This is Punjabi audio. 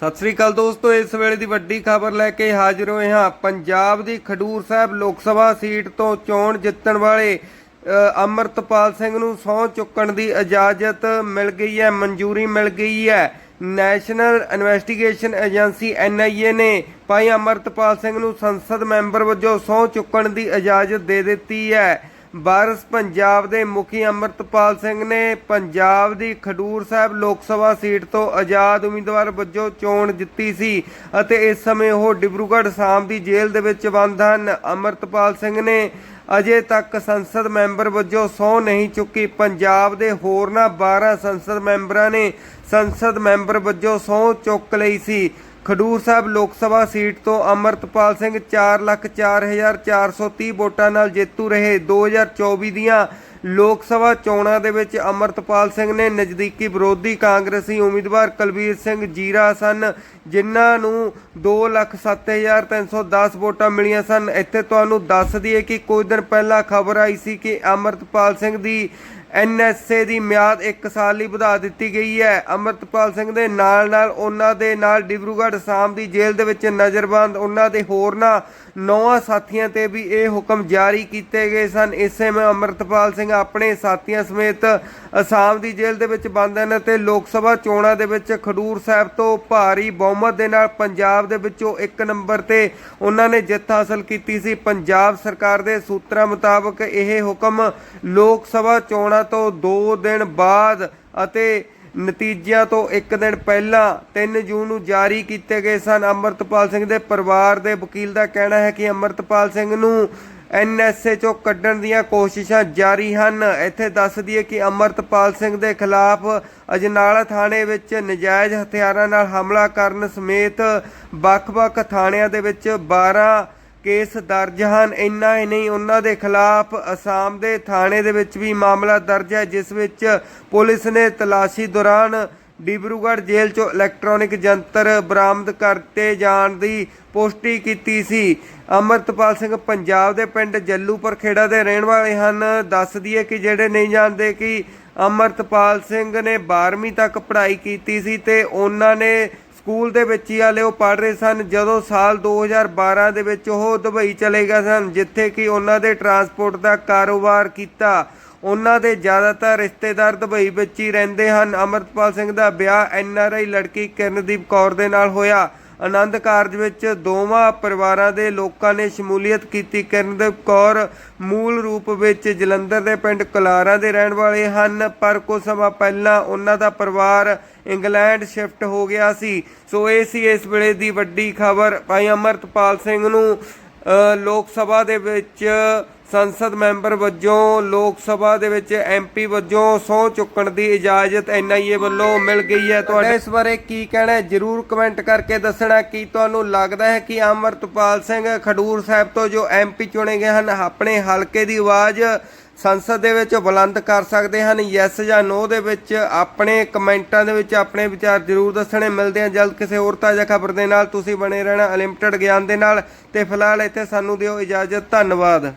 ਸਤਿ ਸ੍ਰੀ ਅਕਾਲ ਦੋਸਤੋ ਇਸ ਵੇਲੇ ਦੀ ਵੱਡੀ ਖਬਰ ਲੈ ਕੇ ਹਾਜ਼ਰ ਹੋਏ ਹਾਂ। ਪੰਜਾਬ ਦੀ ਖਡੂਰ ਸਾਹਿਬ ਲੋਕ ਸਭਾ ਸੀਟ ਤੋਂ ਚੋਣ ਜਿੱਤਣ ਵਾਲੇ ਅ, ਅਮਰਤਪਾਲ ਸਿੰਘ ਨੂੰ ਸਹੁੰ ਚੁੱਕਣ ਦੀ ਇਜਾਜ਼ਤ ਮਿਲ ਗਈ ਹੈ ਮਨਜ਼ੂਰੀ ਮਿਲ ਗਈ ਹੈ। ਨੈਸ਼ਨਲ ਇਨਵੈਸਟੀਗੇਸ਼ਨ ਏਜੰਸੀ ਐਨਆਈਏ ਨੇ ਭਾਈ ਅਮਰਤਪਾਲ ਸਿੰਘ ਨੂੰ ਸੰਸਦ ਮੈਂਬਰ ਵਜੋਂ ਸਹੁੰ ਚੁੱਕਣ ਦੀ ਇਜਾਜ਼ਤ ਦੇ ਦਿੱਤੀ ਹੈ। ਵਾਰਸ ਪੰਜਾਬ ਦੇ ਮੁਖੀ ਅਮਰਤਪਾਲ ਸਿੰਘ ਨੇ ਪੰਜਾਬ ਦੀ ਖਡੂਰ ਸਾਹਿਬ ਲੋਕ ਸਭਾ ਸੀਟ ਤੋਂ ਆਜ਼ਾਦ ਉਮੀਦਵਾਰ ਵਜੋਂ ਚੋਣ ਜਿੱਤੀ ਸੀ ਅਤੇ ਇਸ ਸਮੇਂ ਉਹ ਡਿਬਰੂਗੜ੍ਹ ਸਾਮ ਦੀ ਜੇਲ੍ਹ ਦੇ ਵਿੱਚ ਬੰਦ ਹਨ। ਅਮਰਤਪਾਲ ਸਿੰਘ ਨੇ ਅਜੇ ਤੱਕ ਸੰਸਦ ਮੈਂਬਰ ਵਜੋਂ ਸਹੁੰ ਨਹੀਂ ਚੁੱਕੀ। ਪੰਜਾਬ ਦੇ ਹੋਰਨਾਂ 12 ਸੰਸਦ ਮੈਂਬਰਾਂ ਨੇ ਸੰਸਦ ਮੈਂਬਰ ਵਜੋਂ ਸਹੁੰ ਚੁੱਕ ਲਈ ਸੀ। ਖਡੂਰ ਸਾਹਿਬ ਲੋਕ ਸਭਾ ਸੀਟ ਤੋਂ ਅਮਰਤਪਾਲ ਸਿੰਘ 404430 ਵੋਟਾਂ ਨਾਲ ਜੇਤੂ ਰਹੇ। 2024 ਦੀਆਂ ਲੋਕ ਸਭਾ ਚੋਣਾਂ ਦੇ ਵਿੱਚ ਅਮਰਤਪਾਲ ਸਿੰਘ ਨੇ ਨਜ਼ਦੀਕੀ ਵਿਰੋਧੀ ਕਾਂਗਰਸੀ ਉਮੀਦਵਾਰ ਕੁਲਬੀਰ ਸਿੰਘ ਜੀਰਾ ਸਨ, ਜਿਨ੍ਹਾਂ ਨੂੰ 207310 ਵੋਟਾਂ ਮਿਲੀਆਂ ਸਨ। ਇੱਥੇ ਤੁਹਾਨੂੰ ਦੱਸ ਦਈਏ ਕਿ ਕੁਝ ਦਿਨ ਪਹਿਲਾਂ ਖਬਰ ਆਈ ਸੀ ਕਿ ਅਮਰਤਪਾਲ ਸਿੰਘ ਦੀ ਐਨਐਸਏ ਦੀ ਮਿਆਦ 1 ਸਾਲ ਲਈ ਵਧਾ ਦਿੱਤੀ ਗਈ ਹੈ। ਅਮਰਤਪਾਲ ਸਿੰਘ ਦੇ ਨਾਲ ਨਾਲ ਉਹਨਾਂ ਦੇ ਨਾਲ ਡਿਬਰੂਗੜ੍ਹ ਸਾਮ ਦੀ ਜੇਲ੍ਹ ਦੇ ਵਿੱਚ ਨਜ਼ਰਬੰਦ ਉਹਨਾਂ ਦੇ ਹੋਰਨਾਂ ਨੌਵਾਂ ਸਾਥੀਆਂ ਤੇ ਵੀ ਇਹ ਹੁਕਮ ਜਾਰੀ ਕੀਤੇ ਗਏ ਸਨ। ਇਸੇ ਵਿੱਚ ਅਮਰਤਪਾਲ ਸਿੰਘ ਆਪਣੇ ਸਾਥੀਆਂ ਸਮੇਤ ਅਸਾਮ ਦੀ ਜੇਲ੍ਹ ਦੇ ਵਿੱਚ ਬੰਦ ਹਨ ਤੇ ਲੋਕ ਸਭਾ ਚੋਣਾਂ ਦੇ ਵਿੱਚ ਖਡੂਰ ਸਾਹਿਬ ਤੋਂ ਭਾਰੀ ਬਹੁਮਤ ਦੇ ਨਾਲ ਪੰਜਾਬ ਦੇ ਵਿੱਚੋਂ ਇੱਕ ਨੰਬਰ ਤੇ ਉਹਨਾਂ ਨੇ ਜਿੱਤ ਹਾਸਲ ਕੀਤੀ ਸੀ। ਪੰਜਾਬ ਸਰਕਾਰ ਦੇ ਸੂਤਰਾਂ ਮੁਤਾਬਕ ਇਹ ਹੁਕਮ ਲੋਕ ਸਭਾ ਚੋਣਾਂ ਤੋਂ 2 ਦਿਨ ਬਾਅਦ ਅਤੇ ਨਤੀਜਿਆਂ ਤੋਂ ਇੱਕ ਦਿਨ ਪਹਿਲਾਂ 3 ਜੂਨ ਨੂੰ ਜਾਰੀ ਕੀਤੇ ਗਏ ਸਨ। ਅਮਰਤਪਾਲ ਸਿੰਘ ਦੇ ਪਰਿਵਾਰ ਦੇ ਵਕੀਲ ਦਾ ਕਹਿਣਾ ਹੈ ਕਿ ਅਮਰਤਪਾਲ ਸਿੰਘ ਨੂੰ ਐਨਐਸਏ ਚੋਂ ਕੱਢਣ ਦੀਆਂ ਕੋਸ਼ਿਸ਼ਾਂ ਜਾਰੀ ਹਨ। ਇੱਥੇ ਦੱਸ ਦਈਏ ਕਿ ਅਮਰਤਪਾਲ ਸਿੰਘ ਦੇ ਖਿਲਾਫ ਅਜਨਾਲਾ ਥਾਣੇ ਵਿੱਚ ਨਜਾਇਜ਼ ਹਥਿਆਰਾਂ ਨਾਲ ਹਮਲਾ ਕਰਨ ਸਮੇਤ ਵੱਖ-ਵੱਖ ਥਾਣਿਆਂ ਦੇ ਵਿੱਚ 12 ਕੇਸ ਦਰਜ ਹਨ। ਇੰਨਾ ਹੀ ਨਹੀਂ, ਉਹਨਾਂ ਦੇ ਖਿਲਾਫ ਅਸਾਮ ਦੇ ਥਾਣੇ ਦੇ ਵਿੱਚ ਵੀ ਮਾਮਲਾ ਦਰਜ ਹੈ, ਜਿਸ ਵਿੱਚ ਪੁਲਿਸ ਨੇ ਤਲਾਸ਼ੀ ਦੌਰਾਨ ਡਿਬਰੂਗੜ੍ਹ ਜੇਲ੍ਹ ਚੋਂ ਇਲੈਕਟ੍ਰੋਨਿਕ ਯੰਤਰ ਬਰਾਮਦ ਕਰਤੇ ਜਾਣ ਦੀ ਪੁਸ਼ਟੀ ਕੀਤੀ ਸੀ। ਅਮਰਤਪਾਲ ਸਿੰਘ ਪੰਜਾਬ ਦੇ ਪਿੰਡ ਜੱਲੂਪੁਰ ਖੇੜਾ ਦੇ ਰਹਿਣ ਵਾਲੇ ਹਨ। ਦੱਸ ਦਈਏ ਕਿ ਜਿਹੜੇ ਨਹੀਂ ਜਾਣਦੇ ਕਿ ਅਮਰਤਪਾਲ ਸਿੰਘ ਨੇ 12ਵੀਂ ਤੱਕ ਪੜ੍ਹਾਈ ਕੀਤੀ ਸੀ ਤੇ ਉਹਨਾਂ ਨੇ ਸਕੂਲ ਦੇ ਵਿੱਚ ਹੀ ਹਾਲੇ ਉਹ ਪੜ੍ਹ ਰਹੇ ਸਨ। ਜਦੋਂ ਸਾਲ 2012 ਦੇ ਵਿੱਚ ਉਹ ਦੁਬਈ ਚਲੇ ਗਏ ਸਨ, ਜਿੱਥੇ ਕਿ ਉਹਨਾਂ ਦੇ ਟਰਾਂਸਪੋਰਟ ਦਾ ਕਾਰੋਬਾਰ ਕੀਤਾ। ਉਹਨਾਂ ਦੇ ਜ਼ਿਆਦਾਤਰ ਰਿਸ਼ਤੇਦਾਰ ਦੁਬਈ ਵਿੱਚ ਹੀ ਰਹਿੰਦੇ ਹਨ। ਅਮਰਤਪਾਲ ਸਿੰਘ ਦਾ ਵਿਆਹ ਐਨਆਰਆਈ ਲੜਕੀ ਕਿਰਨਦੀਪ ਕੌਰ ਦੇ ਨਾਲ ਹੋਇਆ। ਆਨੰਦ ਕਾਰਜ ਵਿੱਚ ਦੋਵਾਂ ਪਰਿਵਾਰਾਂ ਦੇ ਲੋਕਾਂ ਨੇ ਸ਼ਮੂਲੀਅਤ ਕੀਤੀ। ਕਿਰਨਦੀਪ ਕੌਰ ਮੂਲ ਰੂਪ ਵਿੱਚ ਜਲੰਧਰ ਦੇ ਪਿੰਡ ਕੁਲਾਰਾ ਦੇ ਰਹਿਣ ਵਾਲੇ ਹਨ, ਪਰ ਕੁਝ ਸਮਾਂ ਪਹਿਲਾਂ ਉਹਨਾਂ ਦਾ ਪਰਿਵਾਰ ਇੰਗਲੈਂਡ ਸ਼ਿਫਟ ਹੋ ਗਿਆ ਸੀ। ਸੋ ਇਹ ਸੀ ਇਸ ਵੇਲੇ ਦੀ ਵੱਡੀ ਖਬਰ। ਭਾਈ ਅਮਰਤਪਾਲ ਸਿੰਘ ਨੂੰ ਲੋਕ ਸਭਾ ਦੇ ਵਿੱਚ ਸੰਸਦ ਮੈਂਬਰ ਵਜੋਂ ਲੋਕ ਸਭਾ ਦੇ ਵਿੱਚ ਐਮਪੀ ਵਜੋਂ ਸਹੁੰ ਚੁੱਕਣ ਦੀ ਇਜਾਜ਼ਤ ਐਨਆਈਏ ਵੱਲੋਂ ਮਿਲ ਗਈ ਹੈ। ਤੁਹਾਡੇ ਇਸ ਬਾਰੇ ਕੀ ਕਹਿਣਾ ਹੈ? ਜਰੂਰ ਕਮੈਂਟ ਕਰਕੇ ਦੱਸਣਾ ਕੀ ਤੁਹਾਨੂੰ ਲੱਗਦਾ ਹੈ ਕਿ ਅਮਰਤਪਾਲ ਸਿੰਘ ਖਡੂਰ ਸਾਹਿਬ ਤੋਂ ਜੋ ਐਮਪੀ ਚੁਣੇ ਗਏ ਹਨ, ਆਪਣੇ ਹਲਕੇ ਦੀ ਆਵਾਜ਼ ਸੰਸਦ ਦੇ ਵਿੱਚ ਬੁਲੰਦ ਕਰ ਸਕਦੇ ਹਨ? ਯੈਸ ਜਾਂ ਨੋ ਦੇ ਵਿੱਚ ਆਪਣੇ ਕਮੈਂਟਾਂ ਦੇ ਵਿੱਚ ਆਪਣੇ ਵਿਚਾਰ ਜ਼ਰੂਰ ਦੱਸਣੇ। ਮਿਲਦੇ ਆ ਜਲਦ ਕਿਸੇ ਹੋਰ ਤਾਜ਼ਾ ਖਬਰ ਦੇ ਨਾਲ। ਤੁਸੀਂ ਬਣੇ ਰਹਿਣਾ ਅਨਲਿਮਟਿਡ ਗਿਆਨ ਦੇ ਨਾਲ। ਤੇ ਫਿਲਹਾਲ ਇੱਥੇ ਸਾਨੂੰ ਦਿਓ ਇਜਾਜ਼ਤ। ਧੰਨਵਾਦ।